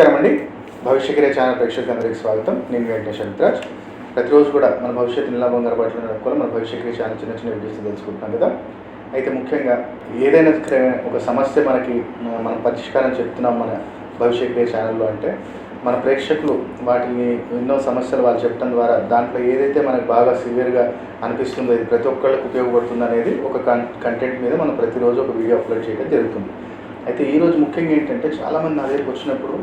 నమస్కారం అండి. భవిష్యక్రియ ఛానల్ ప్రేక్షకులందరికీ స్వాగతం. నేను వెంకటేష్ అమిత్రాజ్ ప్రతిరోజు కూడా మన భవిష్యత్తు ఎలా బంగారు పట్ల మన భవిష్యక్రియ ఛానల్ చిన్న చిన్న వీడియోస్ తెలుసుకుంటున్నాం కదా. అయితే ముఖ్యంగా ఏదైనా ఒక సమస్య మనకి మనం పరిష్కారం చెప్తున్నాం మన భవిష్యక్రియ ఛానల్లో అంటే మన ప్రేక్షకులు వాటిని ఎన్నో సమస్యలు వాళ్ళు చెప్పడం ద్వారా దాంట్లో ఏదైతే మనకు బాగా సివియర్గా అనిపిస్తుందో ఇది ప్రతి ఒక్కళ్ళకి ఉపయోగపడుతుంది అనేది ఒక కంటెంట్ మీద మనం ప్రతిరోజు ఒక వీడియో అప్లోడ్ చేయడం జరుగుతుంది. అయితే ఈరోజు ముఖ్యంగా ఏంటంటే చాలామంది నా దగ్గరికి వచ్చినప్పుడు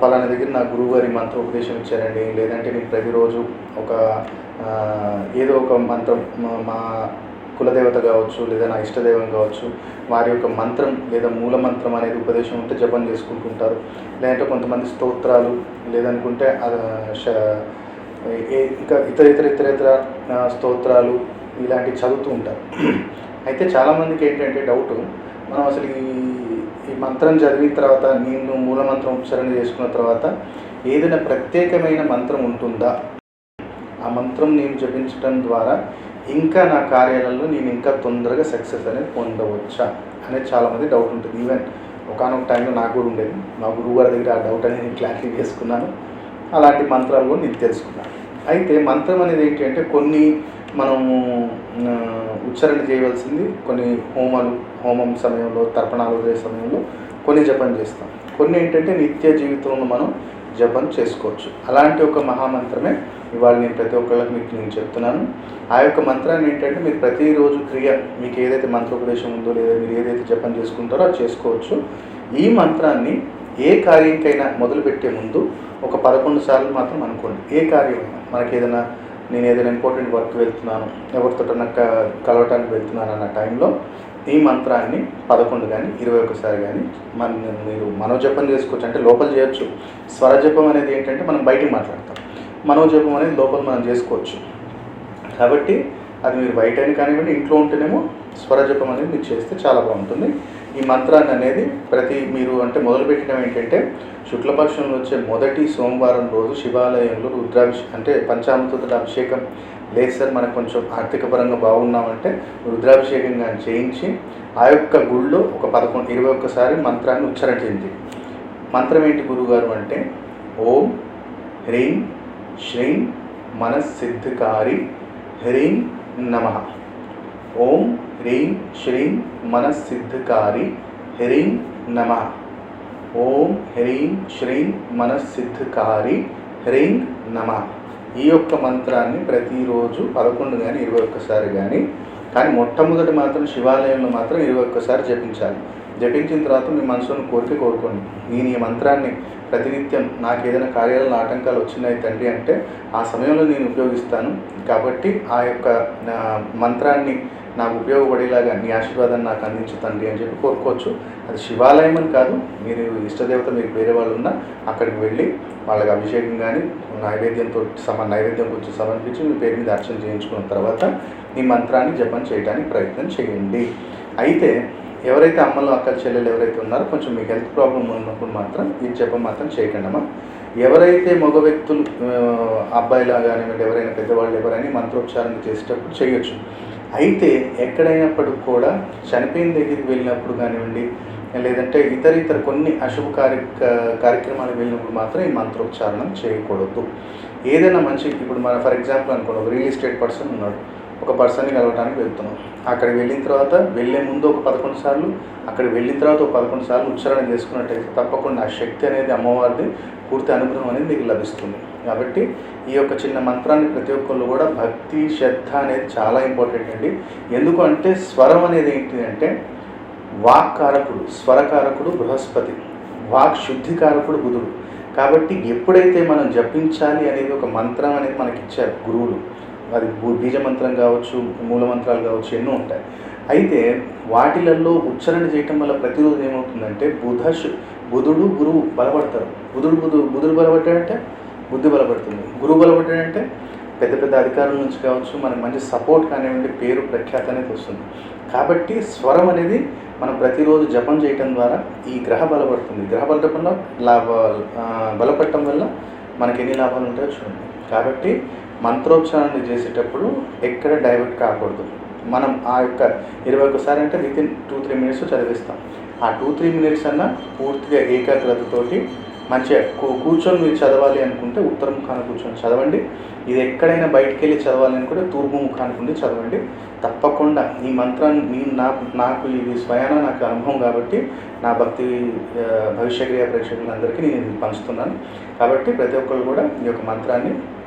పలానా దగ్గర నా గురువు గారి మంత్రోపదేశం ఇచ్చారండి. లేదంటే నేను ప్రతిరోజు ఒక ఏదో ఒక మంత్రం మా- కులదేవత కావచ్చు లేదా నా ఇష్టదైవం కావచ్చు వారి యొక్క మంత్రం లేదా మూల మంత్రం అనేది ఉపదేశం ఉంటే జపం చేసుకుంటుంటారు లేదంటే కొంతమంది స్తోత్రాలు లేదనుకుంటే ఇంకా ఇతర ఇతర ఇతర ఇతర స్తోత్రాలు ఇలాంటివి చదువుతూ ఉంటారు. అయితే చాలామందికి ఏంటంటే డౌట్ మనం అసలు ఈ ఈ మంత్రం చదివిన తర్వాత నేను మూల మంత్రం ఉచ్చారణ చేసుకున్న తర్వాత ఏదైనా ప్రత్యేకమైన మంత్రం ఉంటుందా? ఆ మంత్రం నేను జపించడం ద్వారా ఇంకా నా కార్యాలయంలో నేను ఇంకా తొందరగా సక్సెస్ అనేది పొందవచ్చా? అనేది చాలామంది డౌట్ ఉంటుంది. ఈవెన్ ఒకనొక టైంలో నాకు కూడా ఉండేది. మా గురువు గారి దగ్గర ఆ డౌట్ అనేది నేను క్లారిఫై చేసుకున్నాను. అలాంటి మంత్రాలు కూడా నేను తెలుసుకున్నాను. అయితే మంత్రం అనేది ఏంటంటే కొన్ని మనము ఉచ్చారణ చేయవలసింది. కొన్ని హోమాలు హోమం సమయంలో తర్పణాలు వదిలే సమయంలో కొన్ని జపం చేస్తాం. కొన్ని ఏంటంటే నిత్య జీవితంలో మనం జపం చేసుకోవచ్చు. అలాంటి ఒక మహామంత్రమే ఇవాళ నేను ప్రతి ఒక్కళ్ళకి మీకు నేను చెప్తున్నాను. ఆ యొక్క మంత్రాన్ని ఏంటంటే మీరు ప్రతిరోజు క్రియ మీకు ఏదైతే మంత్రోపదేశం ఉందో లేదా మీరు ఏదైతే జపం చేసుకుంటారో అది చేసుకోవచ్చు. ఈ మంత్రాన్ని ఏ కార్యంకైనా మొదలుపెట్టే ముందు ఒక పదకొండు సార్లు మాత్రం అనుకోండి. ఏ కార్యమైనా మనకి ఏదైనా నేను ఏదైనా ఇంపార్టెంట్ వర్క్ వెళ్తున్నాను ఎవరితో నాకు కలవటానికి వెళ్తున్నాను అన్న టైంలో ఈ మంత్రాన్ని పదకొండు కానీ ఇరవై ఒకసారి కానీ మన మీరు మనోజపం చేసుకోవచ్చు. అంటే లోపల చేయొచ్చు. స్వరజపం అనేది ఏంటంటే మనం బయటికి మాట్లాడతాం. మనోజపం అనేది లోపల మనం చేసుకోవచ్చు. కాబట్టి అది మీరు బయట అయినా కానివ్వండి ఇంట్లో ఉంటేనేమో స్వరజపం అనేది మీరు చేస్తే చాలా బాగుంటుంది. ఈ మంత్రాన్ని అనేది ప్రతి మీరు అంటే మొదలుపెట్టడం ఏంటంటే శుక్లపక్షంలో వచ్చే మొదటి సోమవారం రోజు శివాలయంలో రుద్రాభిషేకం అంటే పంచామృత అభిషేకం లేదు సార్ మనకు కొంచెం ఆర్థిక పరంగా బాగున్నామంటే రుద్రాభిషేకం కానీ చేయించి ఆ యొక్క గుళ్ళో ఒక పదకొండు ఇరవై ఒక్కసారి మంత్రాన్ని ఉచ్చారణ చేయించి మంత్రం ఏంటి గురువుగారు అంటే ఓం హ్రీం శ్రీం మనస్సిద్ధికారి హ్రీం నమ. ఓం హ్రీం శ్రీం మనస్సిద్ధకారి హ్రీం నమ. ఓం హ్రీం శ్రీం మనస్సిద్ధకారి హ్రీం నమ. ఈ యొక్క మంత్రాన్ని ప్రతిరోజు పదకొండు కానీ ఇరవై ఒక్కసారి కానీ కానీ మొట్టమొదటి మాత్రం శివాలయంలో మాత్రం ఇరవై ఒక్కసారి జపించాలి. జపించిన తర్వాత మీ మనసును కోరిక కోరుకోండి. నేను ఈ మంత్రాన్ని ప్రతినిత్యం నాకు ఏదైనా కార్యాలలో ఆటంకాలు వచ్చినాయి తండ్రి అంటే ఆ సమయంలో నేను ఉపయోగిస్తాను. కాబట్టి ఆ యొక్క మంత్రాన్ని నాకు ఉపయోగపడేలాగా నీ ఆశీర్వాదాన్ని నాకు అందించు తండ్రి అని చెప్పి కోరుకోవచ్చు. అది శివాలయం అని కాదు మీరు ఇష్టదేవత మీకు వేరే వాళ్ళు ఉన్నా అక్కడికి వెళ్ళి వాళ్ళకి అభిషేకం కానీ నైవేద్యంతో సమ నైవేద్యం కొంచెం సమర్పించి మీ పేరు మీద అర్చన చేయించుకున్న తర్వాత ఈ మంత్రాన్ని జపం చేయడానికి ప్రయత్నం చేయండి. అయితే ఎవరైతే అమ్మలు అక్క చెల్లెలు ఎవరైతే ఉన్నారో కొంచెం మీకు హెల్త్ ప్రాబ్లం ఉన్నప్పుడు మాత్రం ఈ జపం మాత్రం చేయకండి అమ్మా. ఎవరైతే మగ వ్యక్తులు అబ్బాయిలాగా అబ్బాయిలా కానివ్వండి ఎవరైనా పెద్దవాళ్ళు ఎవరైనా మంత్రోచ్చారణ చేసేటప్పుడు చేయొచ్చు. అయితే ఎక్కడైనప్పటికి కూడా చనిపోయిన దగ్గరికి వెళ్ళినప్పుడు కానివ్వండి లేదంటే ఇతర ఇతర కొన్ని అశుభ కార్య కార్యక్రమాలకు వెళ్ళినప్పుడు మాత్రం ఈ మంత్రోచ్చారణం చేయకూడదు. ఏదైనా మంచి ఇప్పుడు మన ఫర్ ఎగ్జాంపుల్ అనుకోండి ఒక రియల్ ఎస్టేట్ పర్సన్ ఉన్నాడు. ఒక పర్సన్ని కలవడానికి వెళ్తున్నాం. అక్కడికి వెళ్ళిన తర్వాత వెళ్ళే ముందు ఒక పదకొండు సార్లు అక్కడికి వెళ్ళిన తర్వాత ఒక పదకొండు సార్లు ఉచ్చారణ చేసుకున్నట్టయితే తప్పకుండా ఆ శక్తి అనేది అమ్మవారిది పూర్తి అనుగ్రహం అనేది మీకు లభిస్తుంది. కాబట్టి ఈ యొక్క చిన్న మంత్రాన్ని ప్రతి ఒక్కళ్ళు కూడా భక్తి శ్రద్ధ అనేది చాలా ఇంపార్టెంట్ అండి. ఎందుకంటే స్వరం అనేది ఏంటి అంటే వాక్కారకుడు స్వరకారకుడు బృహస్పతి వాక్ శుద్ధికారకుడు బుధుడు. కాబట్టి ఎప్పుడైతే మనం జపించాలి అనేది ఒక మంత్రం అనేది మనకి ఇచ్చారు గురువులు అది బీజమంత్రం బీజ మంత్రం కావచ్చు మూలమంత్రాలు కావచ్చు ఎన్నో ఉంటాయి. అయితే వాటిలలో ఉచ్చారణ చేయటం వల్ల ప్రతిరోజు ఏమవుతుందంటే బుధ బుధుడు గురువు బలపడతారు. బుధుడు బుధుడు బుధుడు బలపడ్డాడంటే బుద్ధి బలపడుతుంది. గురువు బలపడ్డాడంటే పెద్ద పెద్ద అధికారుల నుంచి కావచ్చు మనకి మంచి సపోర్ట్ కానివ్వండి పేరు ప్రఖ్యాత అనేది వస్తుంది. కాబట్టి స్వరం అనేది మనం ప్రతిరోజు జపం చేయటం ద్వారా ఈ గ్రహ బలపడుతుంది. గ్రహ బలపడటం వల్ల లాభ బలపడటం వల్ల మనకి ఎన్ని లాభాలు ఉంటాయో చూడండి. కాబట్టి మంత్రోచ్చారణ చేసేటప్పుడు ఎక్కడ డైవర్ట్ కాకూడదు. మనం ఆ యొక్క ఇరవై ఒకసారి అంటే within two three minutes చదివిస్తాం. ఆ టూ త్రీ మినిట్స్ అన్నా పూర్తిగా ఏకాగ్రతతోటి మంచిగా కూర్చొని మీరు చదవాలి అనుకుంటే ఉత్తర ముఖాన కూర్చొని చదవండి. ఇది ఎక్కడైనా బయటికి వెళ్ళి చదవాలి అనుకుంటే తూర్పు ముఖానికి ఉండి చదవండి. తప్పకుండా ఈ మంత్రాన్ని నేను నాకు నాకు ఇది స్వయాన నాకు అనుభవం కాబట్టి నా భక్తి ఆ, భవిష్యక్రియ ప్రేక్షకులందరికీ నేను ఇది పంచుతున్నాను. కాబట్టి ప్రతి ఒక్కరు కూడా ఈ యొక్క మంత్రాన్ని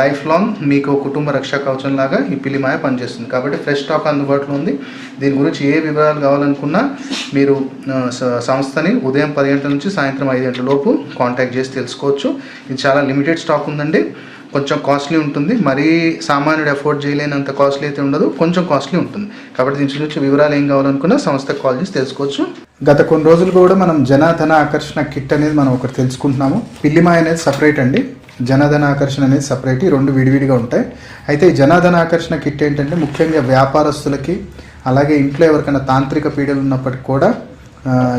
లైఫ్ లాంగ్ మీకు కుటుంబ రక్షా కవచం లాగా ఈ పిలిమాయ పనిచేస్తుంది. కాబట్టి ఫ్రెష్ స్టాక్ అందుబాటులో ఉంది. దీని గురించి ఏ వివరాలు కావాలనుకున్నా మీరు సంస్థని ఉదయం పది గంటల నుంచి సాయంత్రం ఐదు గంటల లోపు కాంటాక్ట్ చేసి తెలుసుకోవచ్చు. ఇది చాలా లిమిటెడ్ స్టాక్ ఉందండి. కొంచెం కాస్ట్లీ ఉంటుంది. మరీ సామాన్యుడు అఫోర్డ్ చేయలేనంత కాస్ట్లీ అయితే ఉండదు. కొంచెం కాస్ట్లీ ఉంటుంది. కాబట్టి దీని గురించి వివరాలు ఏం కావాలనుకున్నా సంస్థకు కాల్ చేసి తెలుసుకోవచ్చు. గత కొన్ని రోజులు కూడా మనం జనాధన ఆకర్షణ కిట్ అనేది మనం ఒకటి తెలుసుకుంటున్నాము. పిల్లిమాయ అనేది సపరేట్ అండి. జనాధన ఆకర్షణ అనేది సపరేట్ ఈ రెండు విడివిడిగా ఉంటాయి. అయితే ఈ జనాధన ఆకర్షణ కిట్ ఏంటంటే ముఖ్యంగా వ్యాపారస్తులకి అలాగే ఇంట్లో ఎవరికైనా తాంత్రిక పీడలు ఉన్నప్పటికీ కూడా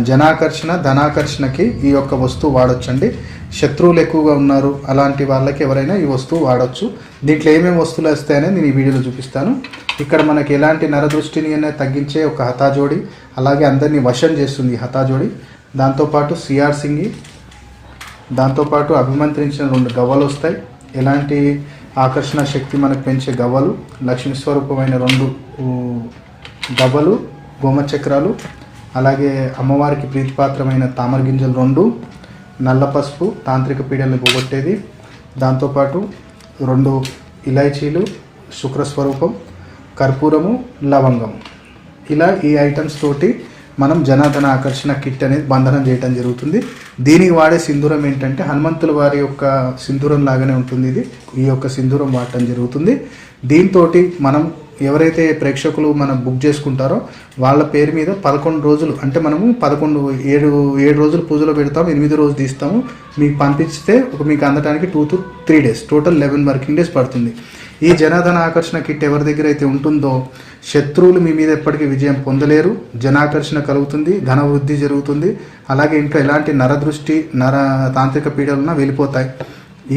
జనాకర్షణ ధనాకర్షణకి ఈ యొక్క వస్తువు వాడొచ్చండి. శత్రువులు ఎక్కువగా ఉన్నారు అలాంటి వాళ్ళకి ఎవరైనా ఈ వస్తువు వాడచ్చు. దీంట్లో ఏమేమి వస్తువులు వస్తాయని నేను ఈ వీడియోలో చూపిస్తాను. ఇక్కడ మనకి ఎలాంటి నరదృష్టిని అనేది తగ్గించే ఒక హతాజోడి అలాగే అందరినీ వశం చేస్తుంది ఈ హతాజోడి. దాంతోపాటు సిఆర్ సింగి దాంతోపాటు అభిమంత్రించిన రెండు గవ్వలు వస్తాయి. ఎలాంటి ఆకర్షణ శక్తి మనకు పెంచే గవ్వలు? లక్ష్మీ స్వరూపమైన రెండు గవ్వలు గోమచక్రాలు అలాగే అమ్మవారికి ప్రీతిపాత్రమైన తామర గింజలు రెండు నల్ల పసుపు తాంత్రిక పీడలను పోగొట్టేది. దాంతోపాటు రెండు ఇలాచీలు శుక్రస్వరూపం కర్పూరము లవంగం ఇలా ఈ ఐటమ్స్ తోటి మనం జనార్దన ఆకర్షణ కిట్ అనేది బంధనం చేయడం జరుగుతుంది. దీనికి వాడే సింధూరం ఏంటంటే హనుమంతుల వారి యొక్క సింధూరం లాగానే ఉంటుంది ఇది. ఈ యొక్క సింధూరం వాడటం జరుగుతుంది. దీంతో మనం ఎవరైతే ప్రేక్షకులు మనం బుక్ చేసుకుంటారో వాళ్ళ పేరు మీద పదకొండు రోజులు అంటే మనము పదకొండు ఏడు ఏడు రోజులు పూజలో పెడతాము ఎనిమిది రోజులు తీస్తాము. మీకు పంపిస్తే ఒక మీకు అందడానికి two to three days total eleven working days పడుతుంది. ఈ జనాధన ఆకర్షణ కిట్ ఎవరి దగ్గర అయితే ఉంటుందో శత్రువులు మీ మీద ఎప్పటికీ విజయం పొందలేరు. జనాకర్షణ కలుగుతుంది ధన వృద్ధి జరుగుతుంది. అలాగే ఇంట్లో ఎలాంటి నరదృష్టి నర తాంత్రిక పీడలున్నా వెళ్ళిపోతాయి.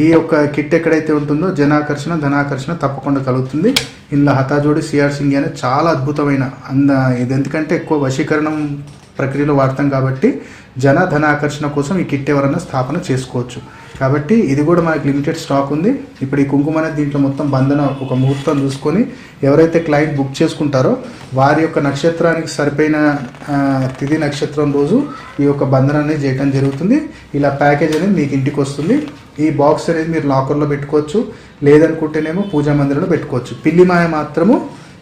ఈ యొక్క కిట్ ఎక్కడైతే ఉంటుందో జనాకర్షణ ధనాకర్షణ తప్పకుండా కలుగుతుంది. ఇందులో హతాజోడి సిఆర్ సింగ్ అనేది చాలా అద్భుతమైన అంద ఇది ఎందుకంటే ఎక్కువ వశీకరణం ప్రక్రియలో వాడతాం కాబట్టి జన ధన ఆకర్షణ కోసం ఈ కిట్ ఎవరైనా స్థాపన చేసుకోవచ్చు. కాబట్టి ఇది కూడా మనకి లిమిటెడ్ స్టాక్ ఉంది. ఇప్పుడు ఈ కుంకుమ అనేది దీంట్లో మొత్తం బంధన ఒక ముహూర్తం చూసుకొని ఎవరైతే క్లయింట్ బుక్ చేసుకుంటారో వారి యొక్క నక్షత్రానికి సరిపోయిన తిథి నక్షత్రం రోజు ఈ యొక్క బంధన అనేది చేయడం జరుగుతుంది. ఇలా ప్యాకేజ్ అనేది మీకు ఇంటికి వస్తుంది. ఈ బాక్స్ అనేది మీరు లాకర్లో పెట్టుకోవచ్చు. లేదనుకుంటేనేమో పూజా మందిరంలో పెట్టుకోవచ్చు. పిల్లి మాయ మాత్రము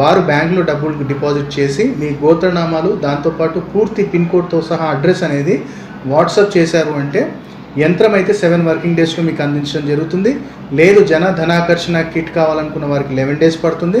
వారు బ్యాంకులో డబ్బులు డిపాజిట్ చేసి మీ గోత్రనామాలు దాంతోపాటు పూర్తి పిన్ కోడ్తో సహా అడ్రస్ అనేది వాట్సాప్ చేశారు అంటే యంత్రం అయితే సెవెన్ వర్కింగ్ డేస్లో మీకు అందించడం జరుగుతుంది. లేదు జన ధనాకర్షణ కిట్ కావాలనుకున్న వారికి లెవెన్ డేస్ పడుతుంది.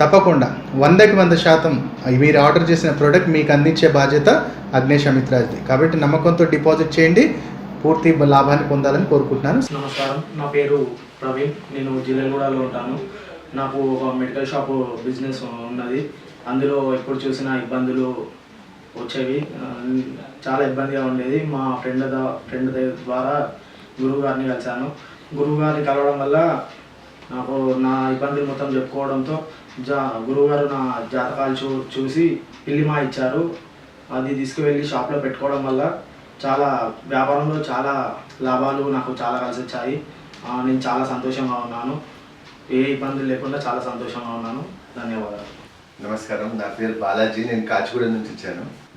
తప్పకుండా. వందకి వంద శాతం మీరు ఆర్డర్ చేసిన ప్రోడక్ట్ మీకు అందించే బాధ్యత అగ్నేష్ అమిత్రాజ్ది కాబట్టి నమ్మకంతో డిపాజిట్ చేయండి. పూర్తి లాభాన్ని పొందాలని కోరుకుంటున్నాను. నమస్కారం. నా పేరు ప్రవీణ్. నేను జిల్లెగూడలో ఉంటాను. నాకు ఒక మెడికల్ షాప్ బిజినెస్ ఉన్నది. అందులో ఎప్పుడు చూసినా ఇబ్బందులు వచ్చేవి. చాలా ఇబ్బందిగా ఉండేది. మా ఫ్రెండ్ ఫ్రెండ్ ద్వారా గురువు గారిని కలిశాను. గురువు గారిని కలవడం వల్ల నాకు నా ఇబ్బందులు మొత్తం చెప్పుకోవడంతో జా గురువుగారు నా జాతకాలు చూ చూసి పిల్లిమా ఇచ్చారు. అది తీసుకువెళ్ళి షాప్లో పెట్టుకోవడం వల్ల చాలా వ్యాపారంలో చాలా లాభాలు నాకు చాలా కలిసి వచ్చాయి నేను చాలా సంతోషంగా ఉన్నాను. ఏ ఇబ్బందులు లేకుండా చాలా సంతోషంగా ఉన్నాను. ధన్యవాదాలు. నమస్కారం. నా పేరు బాలాజీ. నేను కాచిగూడ నుంచి వచ్చాను.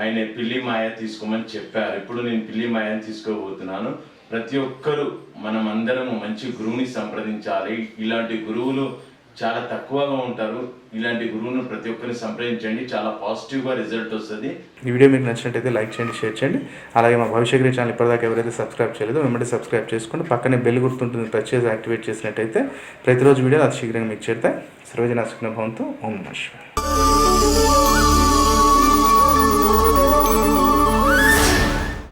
ఆయన పిల్లి మాయ తీసుకోమని చెప్పారు. ఇప్పుడు నేను పిల్లి మాయని తీసుకోబోతున్నాను. ప్రతి ఒక్కరూ మనం అందరము మంచి గురువుని సంప్రదించాలి. ఇలాంటి గురువులు చాలా తక్కువగా ఉంటారు. ఇలాంటి గురువును ప్రతి ఒక్కరిని సంప్రదించండి. చాలా పాజిటివ్గా రిజల్ట్ వస్తుంది. ఈ వీడియో మీకు నచ్చినట్టయితే లైక్ చేయండి షేర్ చేయండి. అలాగే మా భవిష్య ఛానల్ ఇప్పటిదాకా ఎవరైతే సబ్స్క్రైబ్ చేయలేదో వెంబడి సబ్స్క్రైబ్ చేసుకోండి. పక్కనే బెల్ గుర్తుంటుంది టచ్ చేసి యాక్టివేట్ చేసినట్టయితే ప్రతిరోజు వీడియో అతి శీఘ్రంగా మీకు చేరుతాయి. సర్వజన సుఖ్న భవంతో. ఓం నమస్కారం